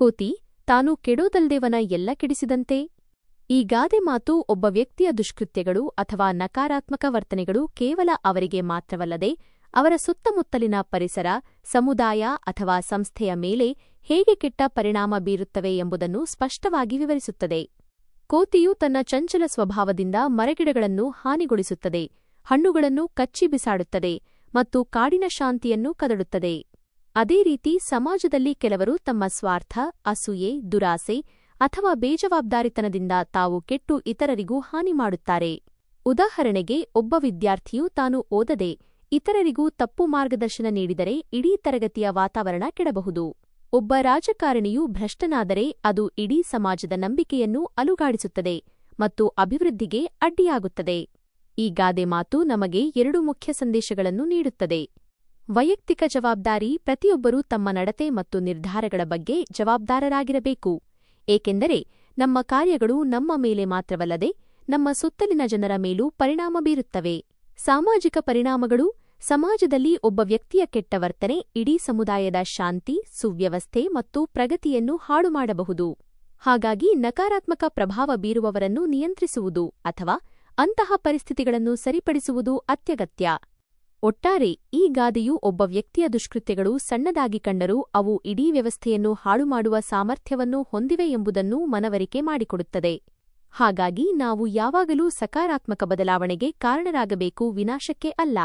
ಕೋತಿ ತಾನು ಕೆಡೋದಲ್ದೇವನ ಎಲ್ಲ ಕೆಡಿಸಿದಂತೆ? ಈ ಗಾದೆ ಮಾತು ಒಬ್ಬ ವ್ಯಕ್ತಿಯ ದುಷ್ಕೃತ್ಯಗಳು ಅಥವಾ ನಕಾರಾತ್ಮಕ ವರ್ತನೆಗಳು ಕೇವಲ ಅವರಿಗೆ ಮಾತ್ರವಲ್ಲದೆ ಅವರ ಸುತ್ತಮುತ್ತಲಿನ ಪರಿಸರ, ಸಮುದಾಯ ಅಥವಾ ಸಂಸ್ಥೆಯ ಮೇಲೆ ಹೇಗೆ ಕೆಟ್ಟ ಪರಿಣಾಮ ಬೀರುತ್ತವೆ ಎಂಬುದನ್ನು ಸ್ಪಷ್ಟವಾಗಿ ವಿವರಿಸುತ್ತದೆ. ಕೋತಿಯು ತನ್ನ ಚಂಚಲ ಸ್ವಭಾವದಿಂದ ಮರಗಿಡಗಳನ್ನು ಹಾನಿಗೊಳಿಸುತ್ತದೆ, ಹಣ್ಣುಗಳನ್ನು ಕಚ್ಚಿ ಬಿಸಾಡುತ್ತದೆ ಮತ್ತು ಕಾಡಿನ ಶಾಂತಿಯನ್ನು ಕದಡುತ್ತದೆ. ಅದೇ ರೀತಿ ಸಮಾಜದಲ್ಲಿ ಕೆಲವರು ತಮ್ಮ ಸ್ವಾರ್ಥ, ಅಸೂಯೆ, ದುರಾಸೆ ಅಥವಾ ಬೇಜವಾಬ್ದಾರಿತನದಿಂದ ತಾವು ಕೆಟ್ಟು ಇತರರಿಗೂ ಹಾನಿ ಮಾಡುತ್ತಾರೆ. ಉದಾಹರಣೆಗೆ, ಒಬ್ಬ ವಿದ್ಯಾರ್ಥಿಯು ತಾನು ಓದದೆ ಇತರರಿಗೂ ತಪ್ಪು ಮಾರ್ಗದರ್ಶನ ನೀಡಿದರೆ ಇಡೀ ತರಗತಿಯ ವಾತಾವರಣ ಕೆಡಬಹುದು. ಒಬ್ಬ ರಾಜಕಾರಣಿಯು ಭ್ರಷ್ಟನಾದರೆ ಅದು ಇಡೀ ಸಮಾಜದ ನಂಬಿಕೆಯನ್ನು ಅಲುಗಾಡಿಸುತ್ತದೆ ಮತ್ತು ಅಭಿವೃದ್ಧಿಗೆ ಅಡ್ಡಿಯಾಗುತ್ತದೆ. ಈ ಗಾದೆ ಮಾತು ನಮಗೆ ಎರಡು ಮುಖ್ಯ ಸಂದೇಶಗಳನ್ನು ನೀಡುತ್ತದೆ. ವೈಯಕ್ತಿಕ ಜವಾಬ್ದಾರಿ ಪ್ರತಿಯೊಬ್ಬರೂ ತಮ್ಮ ನಡತೆ ಮತ್ತು ನಿರ್ಧಾರಗಳ ಬಗ್ಗೆ ಜವಾಬ್ದಾರರಾಗಿರಬೇಕು. ಏಕೆಂದರೆ ನಮ್ಮ ಕಾರ್ಯಗಳು ನಮ್ಮ ಮೇಲೆ ಮಾತ್ರವಲ್ಲದೆ ನಮ್ಮ ಸುತ್ತಲಿನ ಜನರ ಮೇಲೂ ಪರಿಣಾಮ ಬೀರುತ್ತವೆ. ಸಾಮಾಜಿಕ ಪರಿಣಾಮಗಳು ಸಮಾಜದಲ್ಲಿ ಒಬ್ಬ ವ್ಯಕ್ತಿಯ ಕೆಟ್ಟ ವರ್ತನೆ, ಇಡೀ ಸಮುದಾಯದ ಶಾಂತಿ, ಸುವ್ಯವಸ್ಥೆ ಮತ್ತು ಪ್ರಗತಿಯನ್ನು ಹಾಳುಮಾಡಬಹುದು. ಹಾಗಾಗಿ ನಕಾರಾತ್ಮಕ ಪ್ರಭಾವ ಬೀರುವವರನ್ನು ನಿಯಂತ್ರಿಸುವುದು ಅಥವಾ ಅಂತಹ ಪರಿಸ್ಥಿತಿಗಳನ್ನು ಸರಿಪಡಿಸುವುದು ಅತ್ಯಗತ್ಯ. ಒಟ್ಟಾರೆ, ಈ ಗಾದೆಯು ಒಬ್ಬ ವ್ಯಕ್ತಿಯ ದುಷ್ಕೃತ್ಯಗಳು ಸಣ್ಣದಾಗಿ ಕಂಡರೂ ಅವು ಇಡೀ ವ್ಯವಸ್ಥೆಯನ್ನು ಹಾಳುಮಾಡುವ ಸಾಮರ್ಥ್ಯವನ್ನು ಹೊಂದಿವೆ ಎಂಬುದನ್ನು ಮನವರಿಕೆ ಮಾಡಿಕೊಡುತ್ತದೆ. ಹಾಗಾಗಿ, ನಾವು ಯಾವಾಗಲೂ ಸಕಾರಾತ್ಮಕ ಬದಲಾವಣೆಗೆ ಕಾರಣರಾಗಬೇಕು ವಿನಾಶಕ್ಕೆ ಅಲ್ಲ.